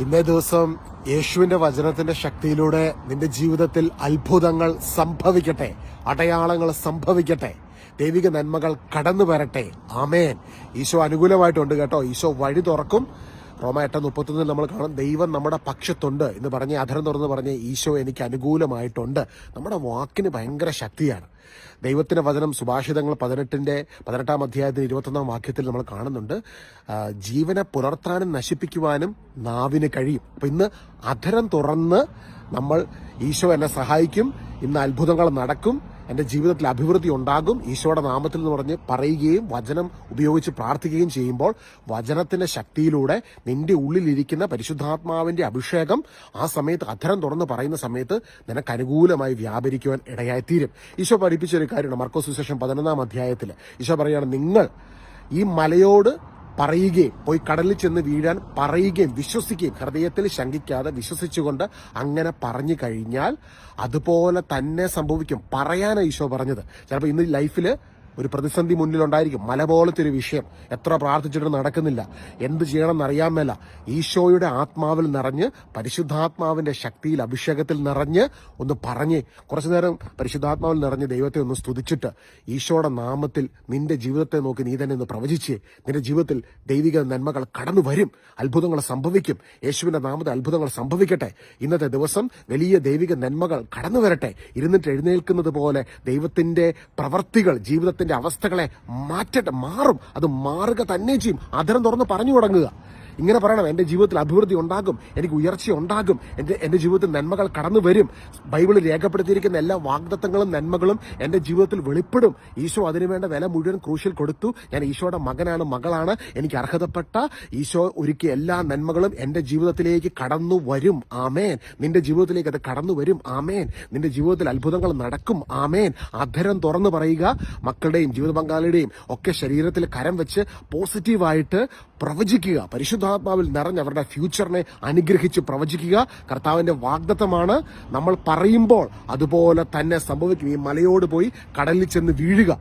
ഇന്നേ ദിവസം യേശുവിന്റെ വചനത്തിന്റെ ശക്തിയിലൂടെ നിന്റെ ജീവിതത്തിൽ അത്ഭുതങ്ങൾ സംഭവിക്കട്ടെ അടയാളങ്ങൾ സംഭവിക്കട്ടെ. ദൈവിക നന്മകൾ കടന്നു വരട്ടെ ആമേൻ. ഈശോ അനുകൂലമായിട്ടുണ്ട് കേട്ടോ. ഈശോ വഴി തുറക്കും. റോമ എട്ട് മുപ്പത്തൊന്നിൽ നമ്മൾ കാണും ദൈവം നമ്മുടെ പക്ഷത്തുണ്ട് എന്ന് പറഞ്ഞ് അധരം തുറന്ന് പറഞ്ഞ് ഈശോ എനിക്ക് അനുകൂലമായിട്ടുണ്ട്. നമ്മുടെ വാക്കിന് ഭയങ്കര ശക്തിയാണ്. ദൈവത്തിന്റെ വചനം സുഭാഷിതങ്ങൾ പതിനെട്ടിന്റെ പതിനെട്ടാം അധ്യായത്തിൽ ഇരുപത്തൊന്നാം വാക്യത്തിൽ നമ്മൾ കാണുന്നുണ്ട്. ജീവനെ പുലർത്താനും നശിപ്പിക്കുവാനും നാവിന് കഴിയും. അപ്പൊ ഇന്ന് അധരം തുറന്ന് നമ്മൾ ഈശോ എന്നെ സഹായിക്കും ഇന്ന് അത്ഭുതങ്ങൾ നടക്കും എന്റെ ജീവിതത്തിൽ അഭിവൃദ്ധി ഉണ്ടാകും. ഈശോയുടെ നാമത്തിൽ എന്ന് പറഞ്ഞ് പറയുകയും വചനം ഉപയോഗിച്ച് പ്രാർത്ഥിക്കുകയും ചെയ്യുമ്പോൾ വചനത്തിന്റെ ശക്തിയിലൂടെ നിന്റെ ഉള്ളിലിരിക്കുന്ന പരിശുദ്ധാത്മാവിന്റെ അഭിഷേകം ആ സമയത്ത് അധരം തുറന്ന് പറയുന്ന സമയത്ത് നിനക്ക് അനുകൂലമായി വ്യാപരിക്കുവാൻ ഇടയായിത്തീരും. ഈശോ പഠിപ്പിച്ചൊരു കാര്യമാണ് മർക്കോസ് സുശേഷം പതിനൊന്നാം അധ്യായത്തിൽ ഈശോ പറയുകയാണ് നിങ്ങൾ ഈ മലയോട് പറയുകയും പോയി കടലിൽ ചെന്ന് വീഴാൻ പറയുകയും വിശ്വസിക്കുകയും ഹൃദയത്തിൽ ശങ്കിക്കാതെ വിശ്വസിച്ചുകൊണ്ട് അങ്ങനെ പറഞ്ഞു കഴിഞ്ഞാൽ അതുപോലെ തന്നെ സംഭവിക്കും. പറയാനാണ് ഈശോ പറഞ്ഞത്. ചിലപ്പോൾ ഇന്ന് ലൈഫിൽ ഒരു പ്രതിസന്ധി മുന്നിലുണ്ടായിരിക്കും. മല പോലത്തെ ഒരു വിഷയം. എത്ര പ്രാർത്ഥിച്ചിട്ട് നടക്കുന്നില്ല. എന്ത് ചെയ്യണമെന്ന് അറിയാൻ മേല. ഈശോയുടെ ആത്മാവിൽ നിറഞ്ഞ് പരിശുദ്ധാത്മാവിന്റെ ശക്തിയിൽ അഭിഷേകത്തിൽ നിറഞ്ഞ് ഒന്ന് പറഞ്ഞ് കുറച്ചു നേരം പരിശുദ്ധാത്മാവിൽ നിറഞ്ഞ് ദൈവത്തെ ഒന്ന് സ്തുതിച്ചിട്ട് ഈശോയുടെ നാമത്തിൽ നിന്റെ ജീവിതത്തെ നോക്കി നീ തന്നെ ഒന്ന് പ്രവചിച്ച് നിന്റെ ജീവിതത്തിൽ ദൈവിക നന്മകൾ കടന്നു വരും. അത്ഭുതങ്ങൾ സംഭവിക്കും. യേശുവിന്റെ നാമത്തിൽ അത്ഭുതങ്ങൾ സംഭവിക്കട്ടെ. ഇന്നത്തെ ദിവസം വലിയ ദൈവിക നന്മകൾ കടന്നു വരട്ടെ. ഇരുന്നിട്ട് എഴുന്നേൽക്കുന്നത് പോലെ ദൈവത്തിന്റെ പ്രവർത്തികൾ ജീവിതത്തിന്റെ അവസ്ഥകളെ മാറ്റട്ടെ മാറും. അത് മാറുക തന്നെ ചെയ്യും. അധരം തുറന്ന് പറഞ്ഞു തുടങ്ങുക. ഇങ്ങനെ പറയണം എന്റെ ജീവിതത്തിൽ അഭിവൃദ്ധി ഉണ്ടാകും എനിക്ക് ഉയർച്ച ഉണ്ടാകും എന്റെ എന്റെ ജീവിതത്തിൽ നന്മകൾ കടന്നു വരും. ബൈബിൾ രേഖപ്പെടുത്തിയിരിക്കുന്ന എല്ലാ വാഗ്ദത്തങ്ങളും നന്മകളും എന്റെ ജീവിതത്തിൽ വെളിപ്പെടും. ഈശോ അതിനുവേണ്ട വില മുഴുവൻ ക്രൂശിൽ കൊടുത്തു. ഞാൻ ഈശോയുടെ മകനാണ് മകളാണ്. എനിക്ക് അർഹതപ്പെട്ട ഈശോ ഒരുക്കിയ എല്ലാ നന്മകളും എന്റെ ജീവിതത്തിലേക്ക് കടന്നു വരും. ആമേൻ. നിന്റെ ജീവിതത്തിലേക്ക് അത് കടന്നു വരും. ആമേൻ. നിന്റെ ജീവിതത്തിൽ അത്ഭുതങ്ങൾ നടക്കും. ആമേൻ. അധരം തുറന്നു പറയുക മക്കളുടെയും ജീവിത പങ്കാളിയുടെയും ഒക്കെ ശരീരത്തിൽ കരം വെച്ച് പോസിറ്റീവായിട്ട് പ്രവചിക്കുക. പരിശുദ്ധാത്മാവിൽ നിറഞ്ഞ് അവരുടെ ഫ്യൂച്ചറിനെ അനുഗ്രഹിച്ച് പ്രവചിക്കുക കർത്താവിന്റെ വാഗ്ദത്തമാണ്. നമ്മൾ പറയുമ്പോൾ അതുപോലെ തന്നെ സംഭവിക്കും. ഈ മലയോട് പോയി കടലിൽ ചെന്ന് വീഴുക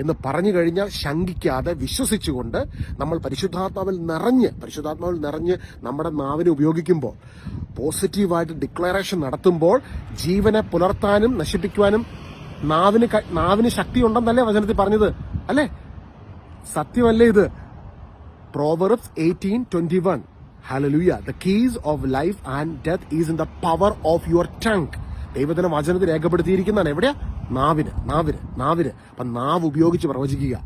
എന്ന് പറഞ്ഞു കഴിഞ്ഞാൽ ശങ്കിക്കാതെ വിശ്വസിച്ചുകൊണ്ട് നമ്മൾ പരിശുദ്ധാത്മാവിൽ നിറഞ്ഞ് പരിശുദ്ധാത്മാവിൽ നിറഞ്ഞ് നമ്മുടെ നാവിനെ ഉപയോഗിക്കുമ്പോൾ പോസിറ്റീവായിട്ട് ഡിക്ലറേഷൻ നടത്തുമ്പോൾ ജീവനെ പുലർത്താനും നശിപ്പിക്കുവാനും നാവിന് നാവിന് ശക്തി ഉണ്ടെന്നല്ലേ വചനത്തിൽ പറഞ്ഞത്? അല്ലേ? സത്യമല്ലേ ഇത്? Proverbs 18:21. Hallelujah. The keys of life and death is in the power of your tongue. ദൈവത്തിന്റെ വചനത്തിൽ രേഖപ്പെടുത്തിയിരിക്കുന്നതാണ് എവിടെയാ നാവിന് നാവിന് നാവിന് അപ്പൊ നാവ് ഉപയോഗിച്ച് പ്രവചിക്കുക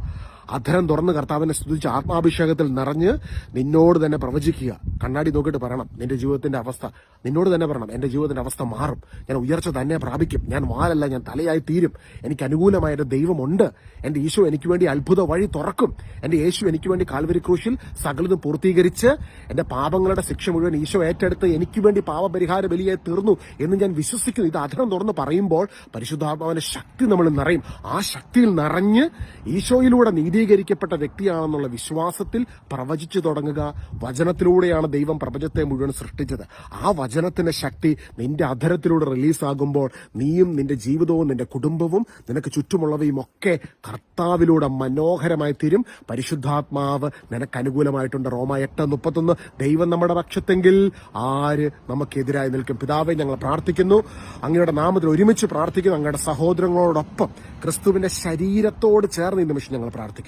അധരം തുറന്ന് കർത്താവിനെ സ്തുതിച്ച് ആത്മാഭിഷേകത്തിൽ നിറഞ്ഞ് നിന്നോട് തന്നെ പ്രവചിക്കുക. കണ്ണാടി നോക്കിയിട്ട് പറയണം നിന്റെ ജീവിതത്തിന്റെ അവസ്ഥ നിന്നോട് തന്നെ പറയണം എന്റെ ജീവിതത്തിന്റെ അവസ്ഥ മാറും. ഞാൻ ഉയർച്ച തന്നെ പ്രാപിക്കും. ഞാൻ വാലല്ല ഞാൻ തലയായി തീരും. എനിക്ക് അനുകൂലമായ ഒരു ദൈവമുണ്ട്. എന്റെ ഈശോ എനിക്ക് വേണ്ടി അത്ഭുത വഴി തുറക്കും. എന്റെ യേശു എനിക്ക് വേണ്ടി കാൽവരി ക്രൂശിൽ സകലതും പൂർത്തീകരിച്ച് എന്റെ പാപങ്ങളുടെ ശിക്ഷ മുഴുവൻ ഈശോ ഏറ്റെടുത്ത് എനിക്ക് വേണ്ടി പാപപരിഹാര ബലിയായി തീർന്നു എന്ന് ഞാൻ വിശ്വസിക്കുന്നു. ഇത് അധരം തുറന്ന് പറയുമ്പോൾ പരിശുദ്ധാത്മാവിന്റെ ശക്തി നമ്മൾ നിറയും. ആ ശക്തിയിൽ നിറഞ്ഞ് ഈശോയിലൂടെ നീതീകരിക്കപ്പെട്ട വ്യക്തിയാണെന്നുള്ള വിശ്വാസത്തിൽ പ്രവചിച്ചു തുടങ്ങുക. വചനത്തിലൂടെയാണ് ദൈവം പ്രപഞ്ചത്തെ മുഴുവൻ സൃഷ്ടിച്ചത്. ആ വചനത്തിന്റെ ശക്തി നിന്റെ അധരത്തിലൂടെ റിലീസാകുമ്പോൾ നീയും നിന്റെ ജീവിതവും നിന്റെ കുടുംബവും നിനക്ക് ചുറ്റുമുള്ളവയും ഒക്കെ കർത്താവിലൂടെ മനോഹരമായി തീരും. പരിശുദ്ധാത്മാവ് നിനക്ക് അനുകൂലമായിട്ടുണ്ട്. റോമ എട്ട് മുപ്പത്തൊന്ന്. ദൈവം നമ്മുടെ പക്ഷത്തെങ്കിൽ ആര് നമുക്കെതിരായി നിൽക്കും. പിതാവെ ഞങ്ങൾ പ്രാർത്ഥിക്കുന്നു. അങ്ങയുടെ നാമത്തിൽ ഒരുമിച്ച് പ്രാർത്ഥിക്കുന്നു. അങ്ങയുടെ സഹോദരങ്ങളോടൊപ്പം ക്രിസ്തുവിന്റെ ശരീരത്തോട് ചേർന്ന് ഈ നിമിഷം ഞങ്ങൾ പ്രാർത്ഥിക്കുന്നു.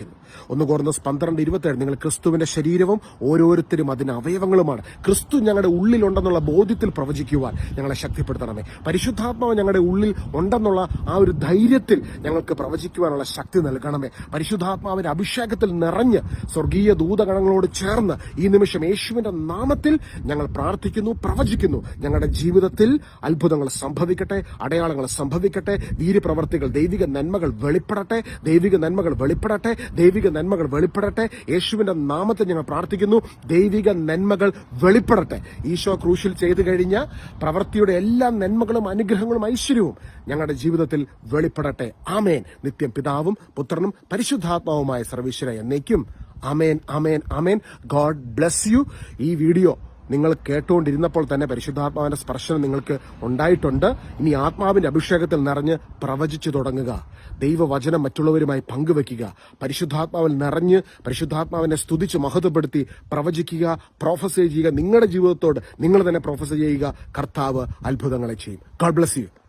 ഒന്ന് കുറഞ്ഞ പന്ത്രണ്ട് ഇരുപത്തേഴ് നിങ്ങൾ ക്രിസ്തുവിന്റെ ശരീരവും ഓരോരുത്തരും അതിന് അവയവങ്ങളുമാണ്. ക്രിസ്തു ഞങ്ങളുടെ ഉള്ളിലുണ്ടെന്നുള്ള ബോധ്യത്തിൽ പ്രവചിക്കുവാൻ ഞങ്ങളെ ശക്തിപ്പെടുത്തണമേ. പരിശുദ്ധാത്മാവ് ഞങ്ങളുടെ ഉള്ളിൽ ഉണ്ടെന്നുള്ള ആ ഒരു ധൈര്യത്തിൽ ഞങ്ങൾക്ക് പ്രവചിക്കുവാനുള്ള ശക്തി നൽകണമേ. പരിശുദ്ധാത്മാവിന്റെ അഭിഷേകത്തിൽ നിറഞ്ഞ് സ്വർഗീയ ദൂതഗണങ്ങളോട് ചേർന്ന് ഈ നിമിഷം യേശുവിന്റെ നാമത്തിൽ ഞങ്ങൾ പ്രാർത്ഥിക്കുന്നു പ്രവചിക്കുന്നു. ഞങ്ങളുടെ ജീവിതത്തിൽ അത്ഭുതങ്ങൾ സംഭവിക്കട്ടെ അടയാളങ്ങൾ സംഭവിക്കട്ടെ വീര്യപ്രവർത്തികൾ ദൈവിക നന്മകൾ വെളിപ്പെടട്ടെ ദൈവിക നന്മകൾ വെളിപ്പെടട്ടെ ദൈവിക നന്മകൾ വെളിപ്പെടട്ടെ. യേശുവിന്റെ നാമത്തിൽ ഞങ്ങൾ പ്രാർത്ഥിക്കുന്നു. ദൈവിക നന്മകൾ വെളിപ്പെടട്ടെ. ഈശോ ക്രൂശിൽ ചെയ്തു കഴിഞ്ഞ പ്രവൃത്തിയുടെ എല്ലാ നന്മകളും അനുഗ്രഹങ്ങളും ഐശ്വര്യവും ഞങ്ങളുടെ ജീവിതത്തിൽ വെളിപ്പെടട്ടെ. ആമേൻ. നിത്യം പിതാവും പുത്രനും പരിശുദ്ധാത്മാവുമായ സർവീശ്വര എന്നേക്കും. അമേൻ അമേൻ അമേൻ ഗോഡ് ബ്ലസ് യു. ഈ വീഡിയോ നിങ്ങൾ കേട്ടുകൊണ്ടിരുന്നപ്പോൾ തന്നെ പരിശുദ്ധാത്മാവിന്റെ സ്പർശനം നിങ്ങൾക്ക് ഉണ്ടായിട്ടുണ്ട്. ഇനി ആത്മാവിന്റെ അഭിഷേകത്തിൽ നിറഞ്ഞ് പ്രവചിച്ചു തുടങ്ങുക. ദൈവവചനം മറ്റുള്ളവരുമായി പങ്കുവെക്കുക. പരിശുദ്ധാത്മാവിൽ നിറഞ്ഞ് പരിശുദ്ധാത്മാവിനെ സ്തുതിച്ച് മഹത്വപ്പെടുത്തി പ്രവചിക്കുക. പ്രൊഫസൈ ചെയ്യുക. നിങ്ങളുടെ ജീവിതത്തോട് നിങ്ങൾ തന്നെ പ്രൊഫസൈ ചെയ്യുക. കർത്താവ് അത്ഭുതങ്ങളെ ചെയ്യും. God bless U